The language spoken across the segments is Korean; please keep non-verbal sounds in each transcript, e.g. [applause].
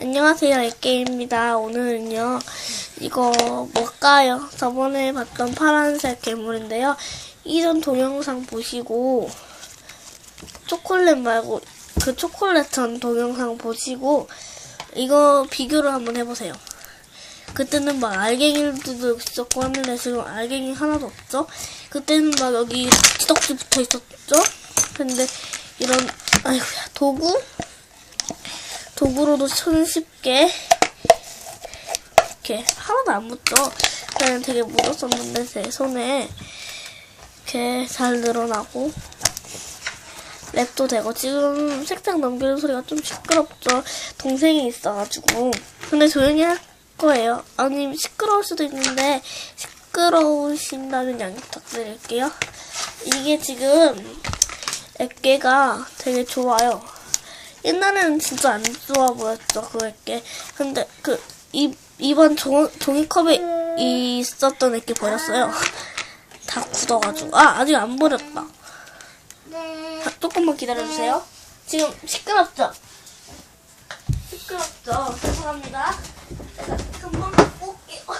안녕하세요, 액게입니다. 오늘은요, 이거 뭘까요? 저번에 봤던 파란색 괴물인데요. 이전 동영상 보시고, 초콜릿 말고, 그 초콜릿 전 동영상 보시고, 이거 비교를 한번 해보세요. 그때는 막 알갱이들도 있었고 하는데 지금 알갱이 하나도 없죠? 그때는 막 여기 지덕지 붙어 있었죠? 근데 이런, 아이고야, 도구? 도구로도 손쉽게 이렇게 하나도 안 묻죠. 그냥 되게 묻었었는데 제 손에 이렇게 잘 늘어나고 랩도 되고 지금 색상 넘기는 소리가 좀 시끄럽죠. 동생이 있어가지고 근데 조용히 할 거예요. 아니 시끄러울 수도 있는데 시끄러우신다면 양해 부탁드릴게요. 이게 지금 액계가 되게 좋아요. 옛날에는 진짜 안 좋아 보였죠, 그 액계. 근데 그, 이, 이번 종, 종이컵에 있었던 액계 버렸어요. [laughs] 다 굳어가지고. 아, 아직 안 버렸다. 네. 자, 조금만 기다려주세요. 지금 시끄럽죠? 시끄럽죠? 죄송합니다. 제가 금방 갖고 올게요. [laughs]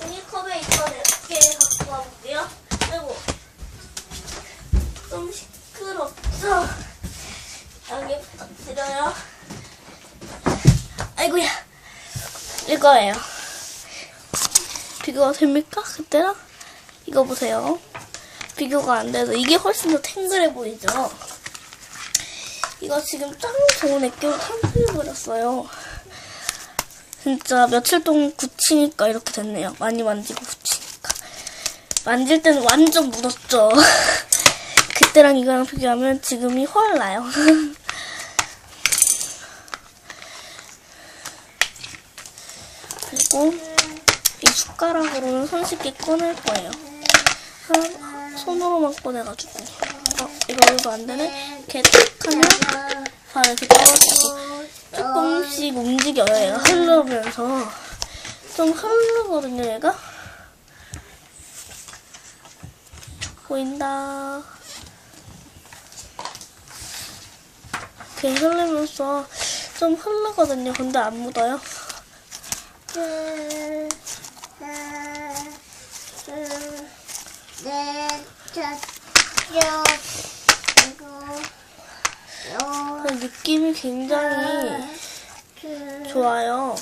종이컵에 있던 액계 갖고 와볼게요. 아이고. 좀 시끄럽죠? 부탁드려요. 아이고야. 이거예요. 비교가 됩니까? 그때랑? 이거 보세요. 비교가 안 돼서 이게 훨씬 더 탱글해 보이죠? 이거 지금 짱 좋은 액기로 탕수해버렸어요. 진짜 며칠 동안 굳히니까 이렇게 됐네요. 많이 만지고 굳히니까. 만질 때는 완전 묻었죠. [laughs] 그때랑 이거랑 비교하면 지금이 훨 나요. [laughs] 그리고 이 숟가락으로는 손쉽게 꺼낼 거예요. 한- 손으로만 꺼내가지고. 어, 이거 안 되네? 이렇게 탁 하면 바로 이렇게 떨어지고 조금씩 움직여요, 얘가 흐르면서. 좀 흐르거든요, 얘가. 보인다. 이렇게 흐르면서 좀 흐르거든요. 근데 안 묻어요. 느낌이 굉장히 좋아요.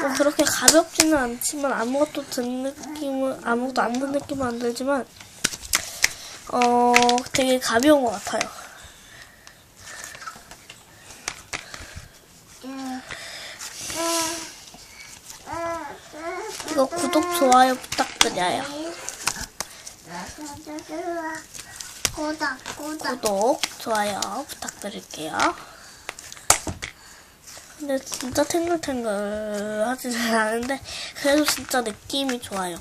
뭐 그렇게 가볍지는 않지만 아무것도 든 느낌은 아무것도 안든 느낌은 안 들지만 어 되게 가벼운 것 같아요. 이거 구독 좋아요 부탁드려요. 고다, 고다. 구독 좋아요 부탁드릴게요. 근데 진짜 탱글탱글 하지는 않은데 그래도 진짜 느낌이 좋아요.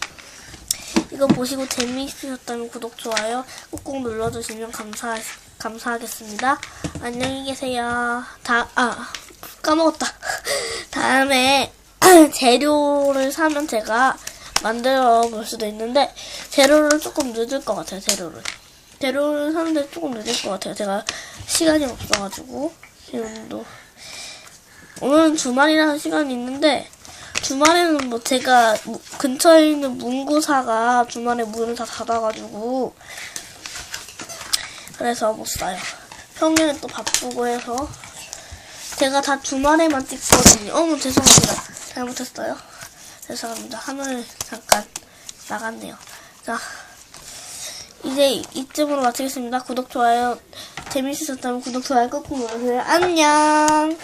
이거 보시고 재미있으셨다면 구독 좋아요 꾹꾹 눌러주시면 감사 감사하겠습니다. 안녕히 계세요. 다 아 까먹었다. [laughs] 다음에 [clears throat] 재료를 사면 제가 만들어 볼 수도 있는데 재료를 조금 늦을 것 같아요. 재료를 재료를 사는데 조금 늦을 것 같아요. 제가 시간이 없어가지고 지금도 오늘은 주말이라서 시간이 있는데 주말에는 뭐 제가 무- 근처에 있는 문구사가 주말에 문을 다 닫아가지고 그래서 못 사요. 평일에 또 바쁘고 해서 제가 다 주말에만 찍거든요. 어머 죄송합니다. 잘못했어요. 죄송합니다. 하늘 잠깐 나갔네요. 자 이제 이쯤으로 마치겠습니다. 구독 좋아요 재밌으셨다면 구독 좋아요 꾹꾹 눌러주세요. 안녕.